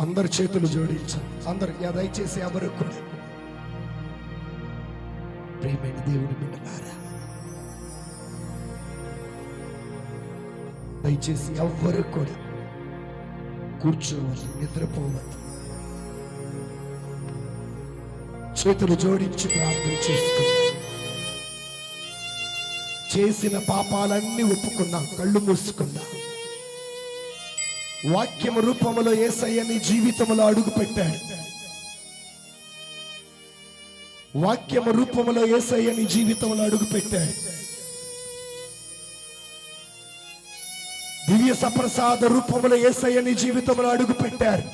అందరు చేతులు జోడించాలి అందరు దయచేసి ఎవరు కూడా. ప్రేమైన దేవుని బిడ్డలారా దయచేసి ఎవ్వరు కూడా కూర్చోవద్దు నిద్రపోవద్దు. చేతులు జోడించి ప్రార్థన చేసుకుందాం. చేసిన పాపాలన్నీ ఒప్పుకున్నాం కళ్ళు మూసుకుందాం వాక్యము రూపములో ఏసయ్య నీ జీవితంలో అడుగు పెట్టాడు వాక్యము రూపములో ఏసయ్య నీ జీవితంలో అడుగు పెట్టాడు దివ్య సప్రసాద రూపంలో ఏసయ్య నీ జీవితంలో అడుగు పెట్టారు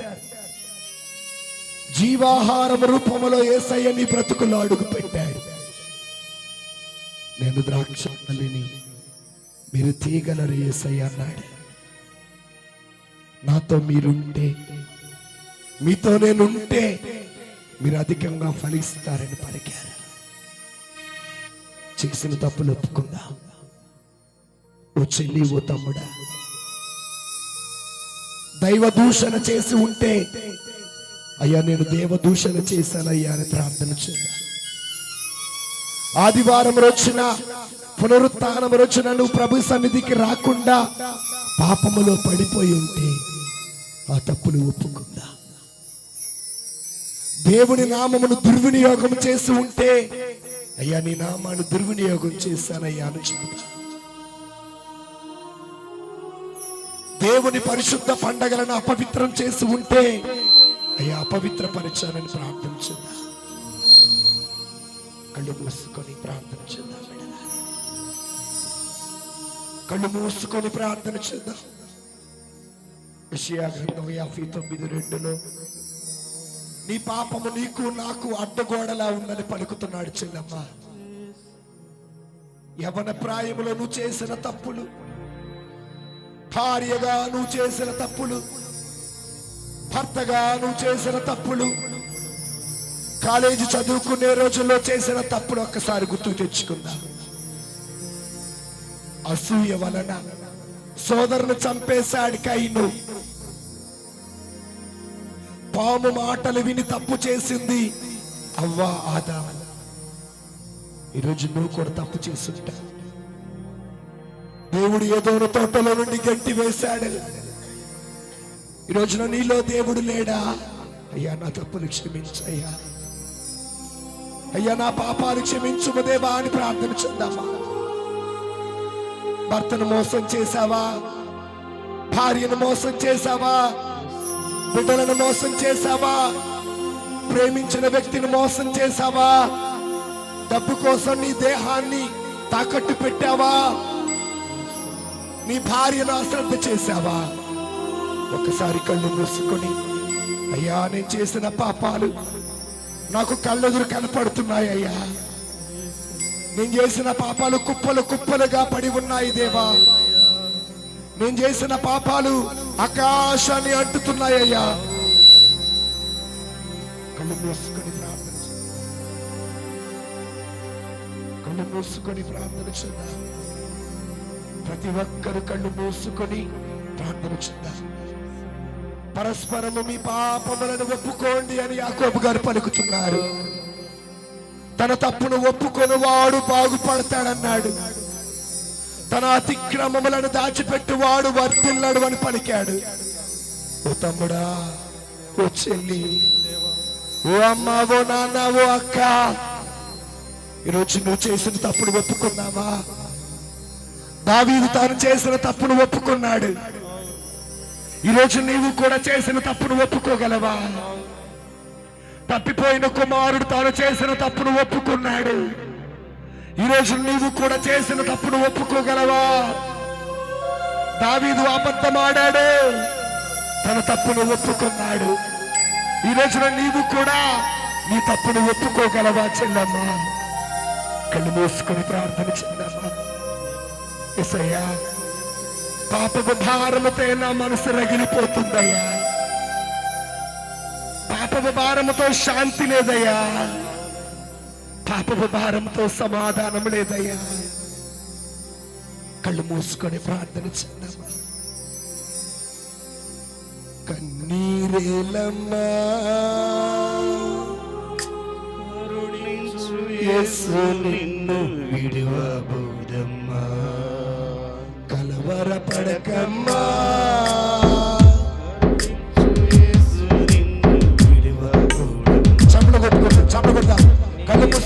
జీవాహారం రూపములో ఏసయ్య నీ బ్రతుకులో అడుగు పెట్టాడు నేను ద్రాక్ష మీరు తీగలరు ఏసయ్య అన్నాడు. నాతో మీరుంటే మీతో నేనుంటే మీరు అధికంగా ఫలిస్తారని పలికారు. చేసిన తప్పులు ఒప్పుకుందాం. ఓ చెల్లి ఓ తమ్ముడా దైవ దూషణ చేసి ఉంటే అయ్యా నేను దేవ దూషణ చేశానయ్యా అని ప్రార్థన చేయాలి ఆదివారం రోజున పునరుత్నం రోజున నువ్వు ప్రభు సన్నిధికి రాకుండా పాపములో పడిపోయి ఉంటే ఆ తప్పులు ఒప్పుకుందా. దేవుని నామమును దుర్వినియోగం చేసి ఉంటే అయ్యా నీ నామాన్ని దుర్వినియోగం చేశానయ్యా అని చెప్తా దేవుని పరిశుద్ధ పండగలను అపవిత్రం చేసి ఉంటే అయ్యా అపవిత్రపరిచానని ప్రార్థన చేద్దాం. కళ్ళు మూసుకొని ప్రార్థన చేద్దాం. కళ్ళు మూసుకొని ప్రార్థన చేద్దాం. విషయాగ్రంథం యాభై తొమ్మిది రెండులో నీ పాపము నీకు నాకు అడ్డగోడలా ఉందని పలుకుతున్నాడు చెల్లమ్మ. యవన ప్రాయములో నువ్వు చేసిన తప్పులు భార్యగా నువ్వు చేసిన తప్పులు భర్తగా నువ్వు చేసిన తప్పులు కాలేజీ చదువుకునే రోజుల్లో చేసిన తప్పులు ఒక్కసారి గుర్తు తెచ్చుకుందాం? అసూయ వలన సోదరుని చంపేశాడు కైను పాము మాటలు విని తప్పు చేసింది అవ్వా ఆదా ఈరోజు నువ్వు కూడా తప్పు చేస్తుంటా. దేవుడు ఏదో తోటలో నుండి గట్టి వేశాడు. ఈ రోజున నీలో దేవుడు లేడా? అయ్యా నా తప్పులు క్షమించయ్యా. అయ్యా నా పాపాలు క్షమించుము దేవా అని ప్రార్థన చేద్దామా? భర్తను మోసం చేశావా? భార్యను మోసం చేశావా? బిడ్డలను మోసం చేశావా? ప్రేమించిన వ్యక్తిని మోసం చేశావా? డబ్బు కోసం నీ దేహాన్ని తాకట్టు పెట్టావా? నీ భార్యను అశ్రద్ధ చేశావా? ఒకసారి కళ్ళు మూసుకొని అయ్యా నేను చేసిన పాపాలు నాకు కళ్ళెదురు కనపడుతున్నాయి అయ్యా. నేను చేసిన పాపాలు కుప్పలు కుప్పలుగా పడి ఉన్నాయి దేవా. నేను చేసిన పాపాలు ఆకాశాన్ని అంటుతున్నాయ్యా కళ్ళు మూసుకొని ప్రార్థన కళ్ళు మూసుకొని ప్రార్థన చేద్దాం ప్రతి ఒక్కరు కళ్ళు మూసుకొని ప్రార్థన చేద్దాం పరస్పరము మీ పాపములను ఒప్పుకోండి అని యాకోబు గారు పలుకుతున్నారు. తన తప్పును ఒప్పుకొని వాడు బాగుపడతాడన్నాడు. తన అతిక్రమములను దాచిపెట్టి వాడు వర్తిల్లడు అని పలికాడు. ఓ తమ్ముడా ఓ చెల్లి ఓ అమ్మ ఓ నాన్న ఓ అక్క ఈరోజు నువ్వు చేసిన తప్పును ఒప్పుకున్నావా? దావీదు తాను చేసిన తప్పును ఒప్పుకున్నాడు. ఈరోజు నీవు కూడా చేసిన తప్పును ఒప్పుకోగలవా? తప్పిపోయిన కుమారుడు తాను చేసిన తప్పును ఒప్పుకున్నాడు. ఈరోజు నీవు కూడా చేసిన తప్పును ఒప్పుకోగలవా? దావీదు అబద్ధమాడాడు. తన తప్పును ఒప్పుకున్నాడు. ఈ రోజున నీవు కూడా నీ తప్పును ఒప్పుకోగలవా చెల్లమ్మా? కళ్ళు మూసుకొని ప్రార్థన చెందమ్మా ఎసయ్యా పాపపు భారముతో నా మనసు రగిలిపోతుందయ్యా. పాపపు భారముతో శాంతి లేదయ్యా. పాపపు భారంతో సమాధానం లేదయ్యా. కళ్ళు మూసుకొని ప్రార్థన చేద్దామా? కన్నీరేలమ్మా యేసు నిన్ను విడివబోదమ్మా.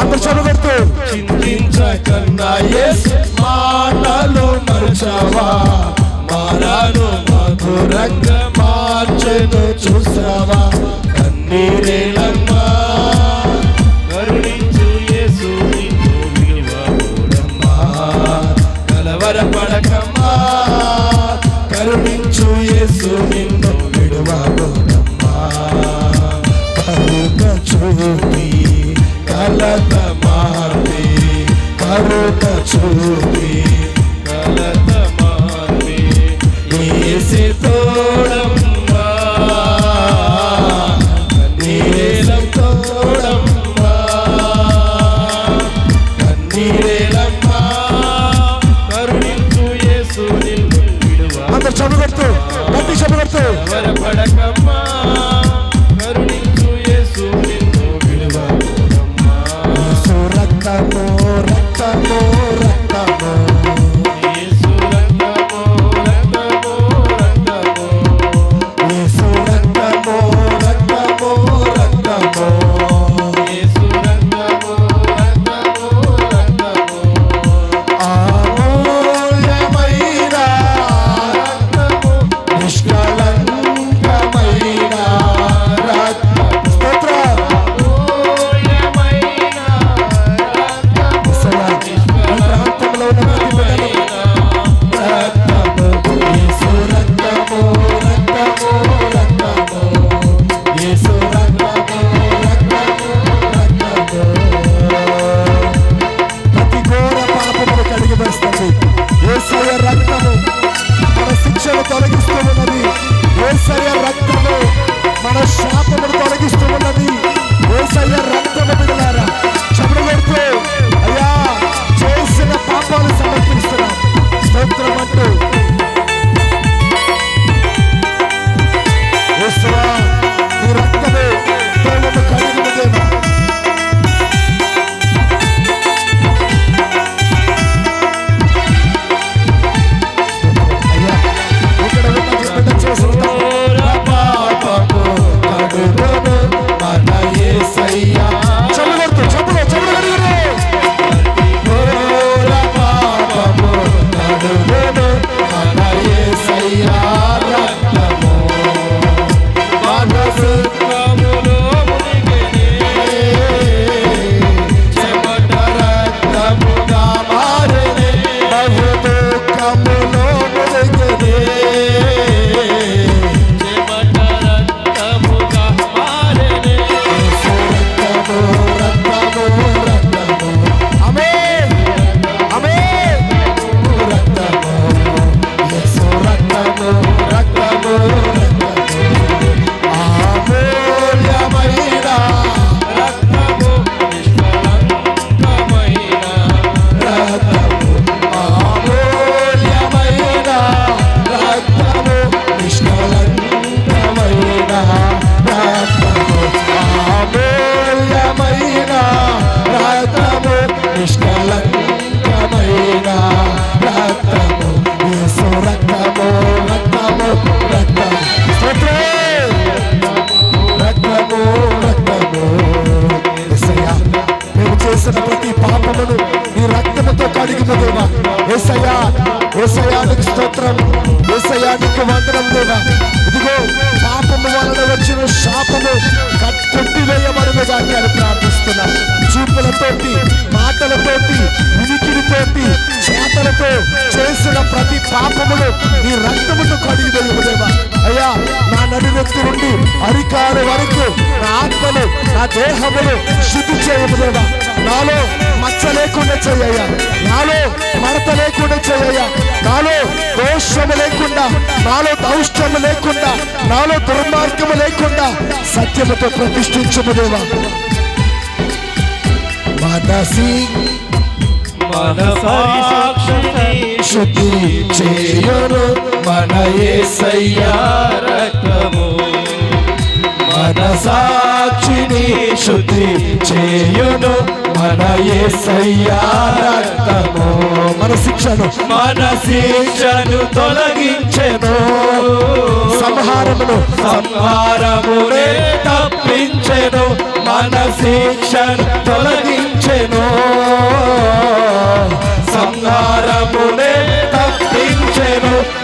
అందరు చదువుతూ చింతించకన్నా ఎస్ మాటలు మరచవా? మారాను మధురంగా మార్చెను చూసావా? కన్నీరేలమ్మా కరుణించు యేసు మిగిలివమ్మా కలవరపడకమ్మా. కరుణించు యేసు నిన్ను విడువమ్మా చూపి కలత మార్పి కరుత చూపి కలత మార్పి ఏసి తోడమ్మా కన్నీరేలం తోడమ్మా కన్నీరేలమ్మా కరుణించు యేసు నిన్ను విడువ అందరు చదువుకొడుతూ గట్టి చదువుకొడుతూ ఎవర పడకమ్మా? పాపమును నీ రక్తమును కడిగి దేవా. అయ్యా నా నడినెత్తి నుండి అరికాలు వరకు నా ఆత్మను నా దేహమును శుద్ధి చేయము దేవా. నాలో మచ్చ లేకుండా చేయ్యా నాలో మడత లేకుండా చేయ్యా నాలో దోషము లేకుండా నాలో దౌష్టము లేకుండా నాలో దుర్మార్గము లేకుండా సత్యముతో ప్రతిష్ఠించము దేవా. మనసి మన సాక్షిని శుద్ధి చేయను మన యేసయ్యా రక్తము. మన సాక్షిని శుద్ధి చేయును మన యేసయ్యా రక్తము. మన శిక్షను మన శిక్షను తొలగించెను. సంహారమును సంహారమునే తప్పించెను. మన శిక్షను తొలగించెను.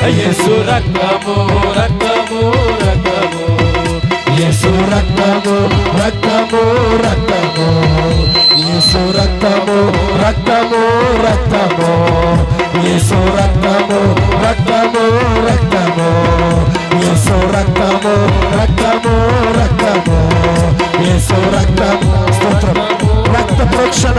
యేసు రక్తము రక్తము రక్తము. యేసు రక్తము రక్తము రక్తము. యేసు రక్తము రక్తము రక్తము. యేసు రక్తము రక్తము రక్తము. యేసు రక్తము రక్తము రక్తము. యేసు రక్తము స్తోత్రం. రక్త ప్రోక్షణ.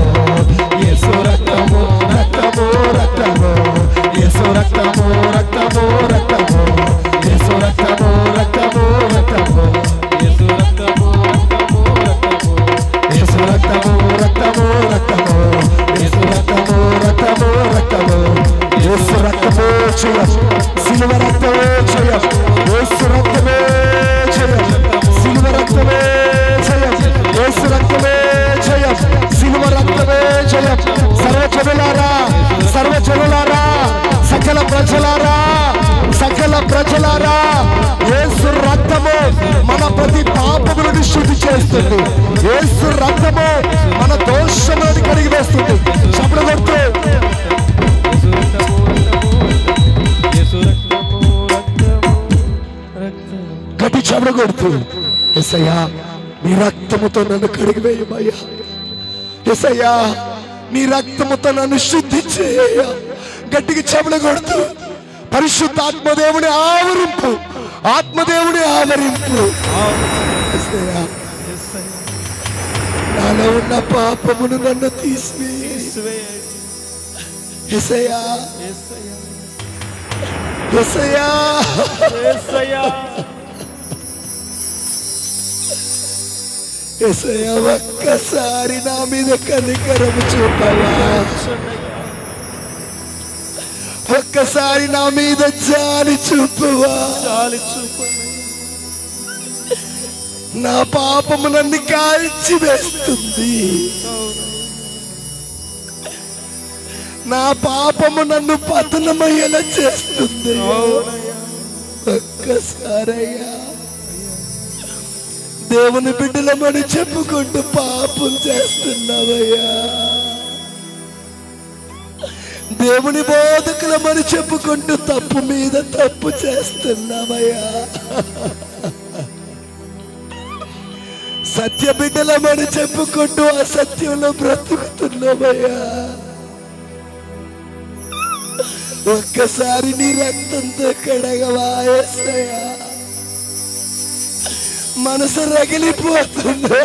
చెమరగొడుతూ ఎసయ్యా నీ రక్తముతో నన్ను కడిగివేయమయ్యా. ఎస్సయ్యా నీ రక్తముతో నన్ను శుద్ధించే గట్టిగా చెమరగొడుతూ పరిశుద్ధ ఆత్మదేవుని ఆవరింపు ఆత్మదేవుని ఆవరింపు. నాలో ఉన్న పాపమును నన్ను తీసి ఎసయా ఎసయా ఎసయా ఒక్కసారి నా మీద కనికరము చూపవా? ఒక్కసారి నా మీద జాలి చూపవా? నా పాపము నన్ను కాల్చి వేస్తుంది. నా పాపము నన్ను పతనమయ్యేలా చేస్తుంది. ఒక్కసారయ్యా. దేవుని బిడ్డలమని చెప్పుకుంటూ పాపం చేస్తున్నావయ్యా. దేవుని బోధకులమని చెప్పుకుంటూ తప్పు మీద తప్పు చేస్తున్నావయ్యా. సత్య బిడ్డలమని చెప్పుకుంటూ అసత్యంలో బ్రతుకుతున్నావయ్యా. ఒక్కసారి నీ రక్తంతో కడగవా మనసు రగిలిపోతుంది.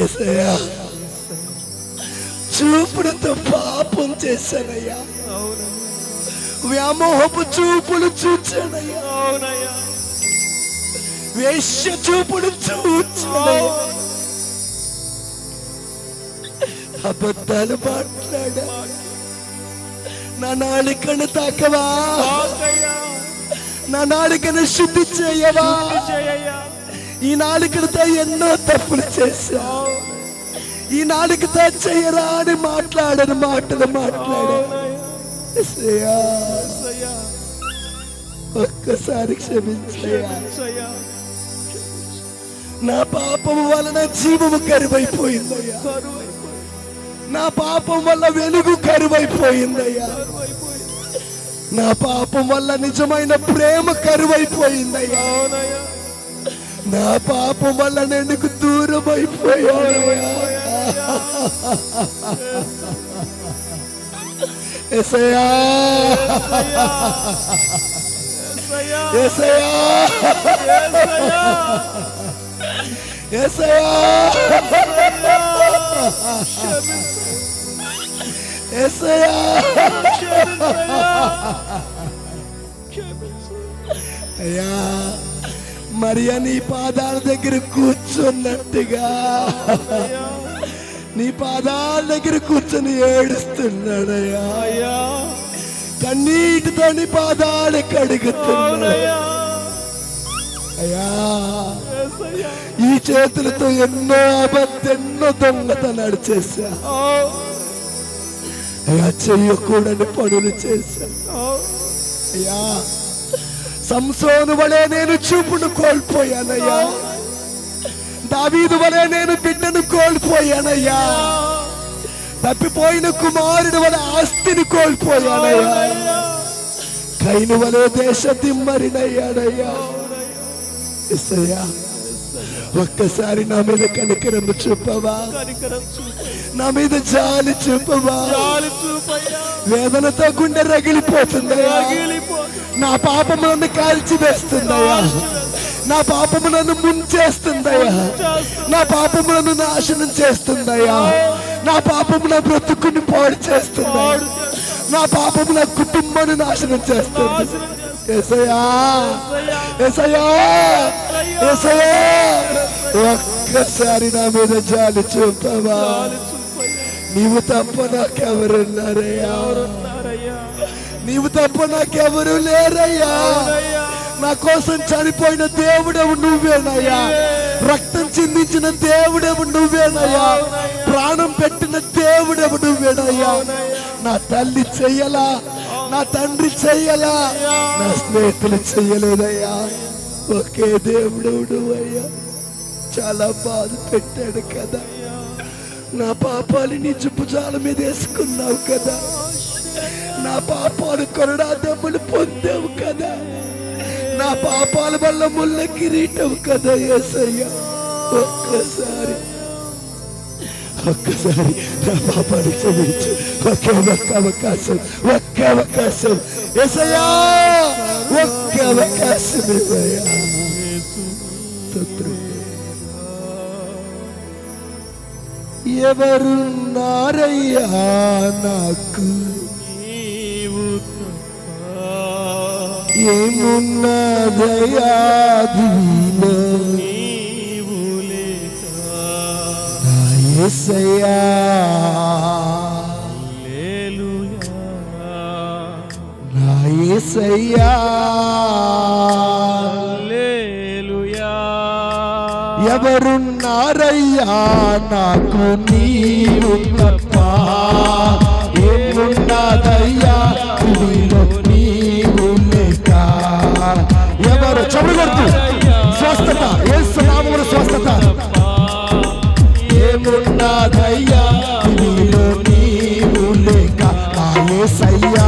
యేసయ్యా చూపులతో పాపం చేశానయ్యా. వ్యామోహపు చూపులు చూచానయ్యా. వేష్య చూపులు చూచానయ్యా. అబద్ధాలు మాట్లాడా. నా నాళికను తాకవా? నా నాళికను శుద్ధి చేయవా? ఈ నాలుకలతో ఎన్నో తప్పులు చేశా. ఈ నాలుకతో చేయరా అని మాట్లాడని మాటలు మాట్లాడా. ఒక్కసారి క్షమించయ్యా. నా పాపం వలన జీవము కరువైపోయిందయ్యా. కరువైపోయి, నా పాపం వల్ల వెలుగు కరువైపోయిందయ్యా. కరువైపోయి. నా పాపం వల్ల నిజమైన ప్రేమ కరువైపోయిందయ్యా. నా పాపం వల్ల నేను దూరం అయిపోయానయ్యా ఎసయా ఎసయా. అయ్యా మరియా నీ పాదాల దగ్గర కూర్చున్నట్టుగా. నీ పాదాల దగ్గర కూర్చొని ఏడుస్తున్నాడయ్యా. కన్నీటితో నీ పాదాలు కడుగుతున్నాడయ్యా అయ్యా ఈ చేతులతో ఎన్నో అబద్ధ ఎన్నో దొంగతనాలు చేశా. అయ్యా చెయ్యకూడని పనులు చేశా అవు. అయ్యా సంసోను వలె నేను చూపును కోల్పోయానయ్యా దావీదు వలె నేను బిడ్డను కోల్పోయానయ్యా తప్పిపోయిన కుమారుడు వలె ఆస్తిని కోల్పోయానయ్యా కైను వలె దేశ దిమ్మరినయ్యాడయ్యా ఎస్సయ్యా ఒక్కసారి నా మీద కనికరం చూపవా? నా మీద జాలి చూపవా? వేదనతో గుండె రగిలిపోతుందయ్యా. రగిలిపోతుంది. నా పాపములను కాల్చి వేస్తుందయ్యా నా పాపములను ముంచేస్తుందయ్యా. నా పాపములను నాశనం చేస్తుందయ్యా. నా పాపము నా బ్రతుకుని పాడు చేస్తుందా నా పాపము నా కుటుంబాన్ని నాశనం చేస్తుంది. ఎసయా ఎసయా ఏసయ్యా ఒక్కసారి నా మీద జాలి చూపవా? నీవు తప్ప నాకెవరున్నారయ్యా? నీవు తప్ప నాకెవరు లేరయ్యా? నా కోసం చనిపోయిన దేవుడవు నువ్వేనయ్యా? రక్తం చిందించిన దేవుడవు నువ్వేనయ్యా? ప్రాణం పెట్టిన దేవుడవు నువ్వేనయ్యా? నా తల్లి చెయ్యలా? నా తండ్రి చెయ్యలా? నా స్నేహితులు చెయ్యలేదయ్యా? ఒకే దేవుడు అయ్యా చాలా బాధ పెట్టాడు కదా. నా పాపాలు నీ జుప్పుజాల మీద వేసుకున్నావు కదా. నా పాపాలు కొరడా దెబ్బలు పొందావు కదా. నా పాపాల వల్ల ముళ్ళ కిరీటం కదా ఏసయ్య ఒక్కసారి ఒక్కసారి నా పాపాన్ని క్షమించు ఒకే ఒక్క అవకాశం ఒక్క అవకాశం ఎసయా ఒక్క అవకాశం ఎవరున్నారయ్యా నాకు? నీవు తప్ప ఏమున్నదయ్యా దివిలో నా యేసయ్యా నా యేసయ్యా ఎవరున్నారయ్యా? నాకు నీవు తప్ప ఏమున్నదయ్యా నీలో నీవు లేక. ఎవరు? చెబుగొడుతూ స్వస్థత. యేసు నామమున స్వస్థత. ఏమున్నదయ్యా నీలో నీవు లేక కాలేసయ్యా.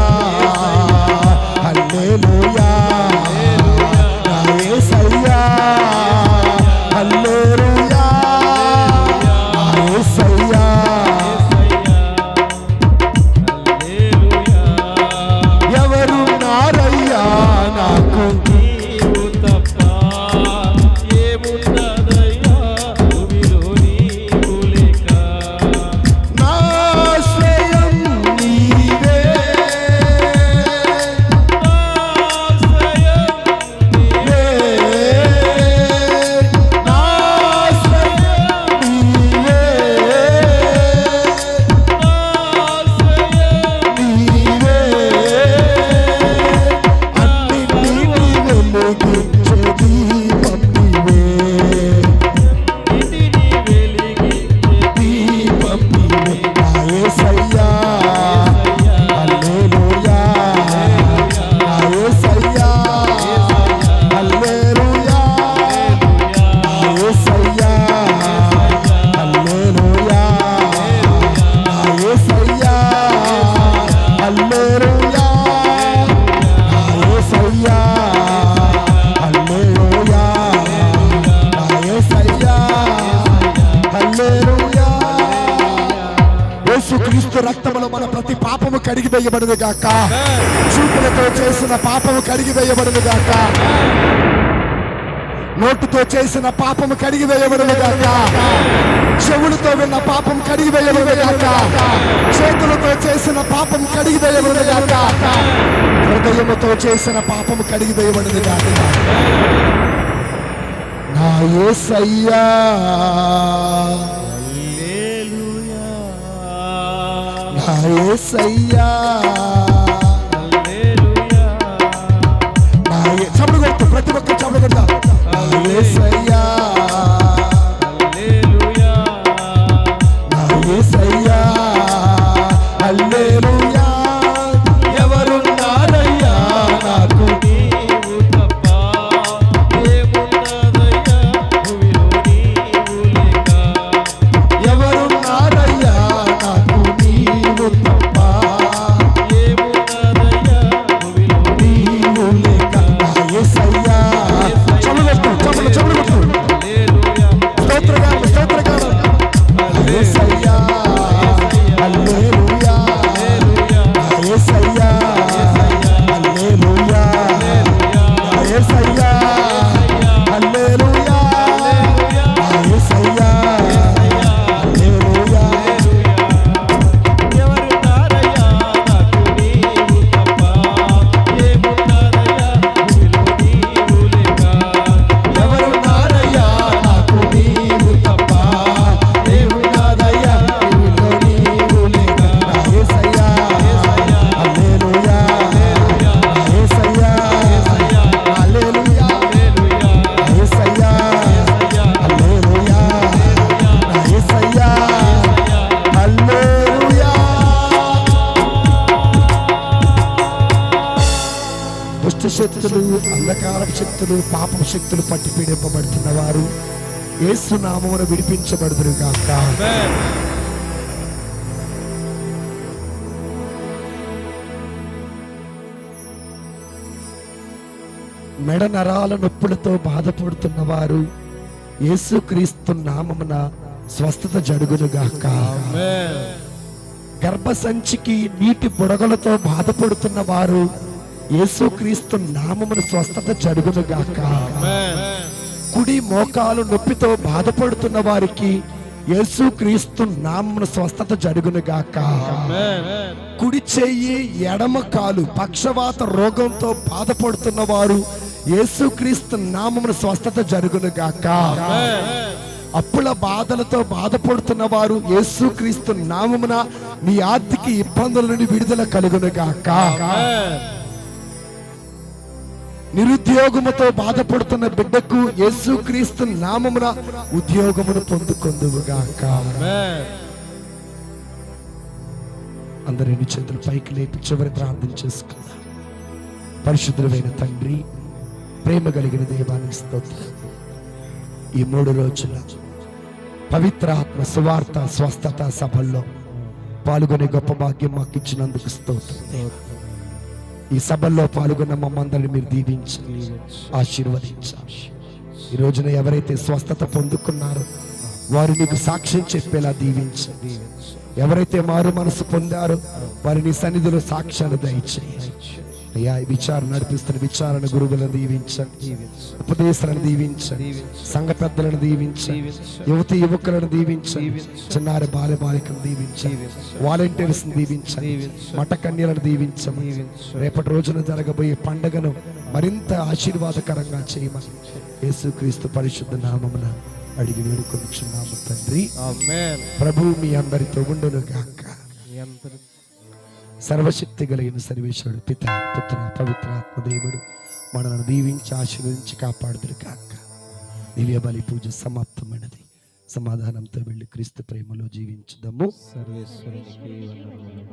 కడిగి వేయబడును గాక. చూపులతో చేసిన పాపము కడిగి వేయబడును గాక. నోటుతో చేసిన పాపము కడిగి వేయబడును గాక. చెవులతో విన్న పాపం కడిగి వేయబడును గాక. చేతులతో చేసిన పాపం కడిగి వేయబడును గాక. హృదయముతో చేసిన పాపము కడిగి వేయబడును గాక. నా యేసయ్యా హల్లెలూయా. నా యేసయ్యా దుష్ట శక్తులు అంధకార శక్తులు పాపం శక్తులు పట్టి పీడింపబడుతున్న వారు యేసు నామమున విడిపించబడుదురు గాక. మెడ నరాల నొప్పులతో బాధపడుతున్న వారు యేసుక్రీస్తు నామమున స్వస్థత జరుగును గాక. గర్భసంచికి నీటి బుడగలతో బాధపడుతున్న వారు యేసుక్రీస్తు నామమున స్వస్థత జరుగును గాక కుడి మోకాలు నొప్పితో బాధపడుతున్న వారికి యేసుక్రీస్తు నామమున స్వస్థత జరుగును గాక కుడి చెయ్యి ఎడమ కాలు పక్షవాత రోగంతో బాధపడుతున్న వారు యేసుక్రీస్తు నామమున స్వస్థత జరుగును గాక అప్పుల బాధలతో బాధపడుతున్న వారు యేసుక్రీస్తు నామమున మీ ఆర్థిక ఇబ్బందుల నుండి విడుదల కలుగును గాక నిరుద్యోగముతో బాధపడుతున్న బిడ్డకు యేసుక్రీస్తు నామమున ఉద్యోగమును పొందుకొందువుగాక. అందరిని చేతులు పైకి లేపి చివరి ప్రార్థన చేసుకుందాం. పరిశుద్ధమైన తండ్రి ప్రేమ కలిగిన దేవానికి స్తోత్రం. ఈ మూడు రోజుల పవిత్రాత్మ సువార్త స్వస్థత సభల్లో పాల్గొనే గొప్ప భాగ్యం మాకు ఇచ్చినందుకు స్తోత్రం. ఈ సభల్లో పాల్గొన్న మమ్మందరిని మీరు దీవించండి ఆశీర్వదించాలి ఈ రోజున ఎవరైతే స్వస్థత పొందుకున్నారో వారు నీకు సాక్ష్యం చెప్పేలా దీవించండి. ఎవరైతే మారు మనసు పొందారో వారిని సన్నిధిలో సాక్ష్యాలు దయచేయండి. అయ్యా ఈ విచారణ నడిపిస్తున్న విచారణ గురువులను దీవించండి. ఉపదేశాలను దీవించండి. సంఘ పెద్దలను దీవించండి. యువతి యువకులను దీవించండి. చిన్నారి బాల బాలికలను దీవించండి. వాలంటీర్స్ దీవించండి. మఠ కన్యలను దీవించండి రేపటి రోజున జరగబోయే పండుగను మరింత ఆశీర్వాదకరంగా చేయమని యేసుక్రీస్తు పరిశుద్ధ నామమున అడిగి వేడుకొనుచున్నాము తండ్రి. ప్రభు మీ అందరితో ఉండును గాక. మీ అందరి సర్వశక్తి కలిగిన సర్వేశ్వరుడు పిత పుత్ర పవిత్ర ఆత్మదేవుడు మనల్ని దీవించి ఆశీర్వదించి కాపాడుదురు కాక దివ్య బలి పూజ సమాప్తమైనది. సమాధానంతో వెళ్ళి క్రీస్తు ప్రేమలో జీవించుదాము. సర్వేశ్వరునికి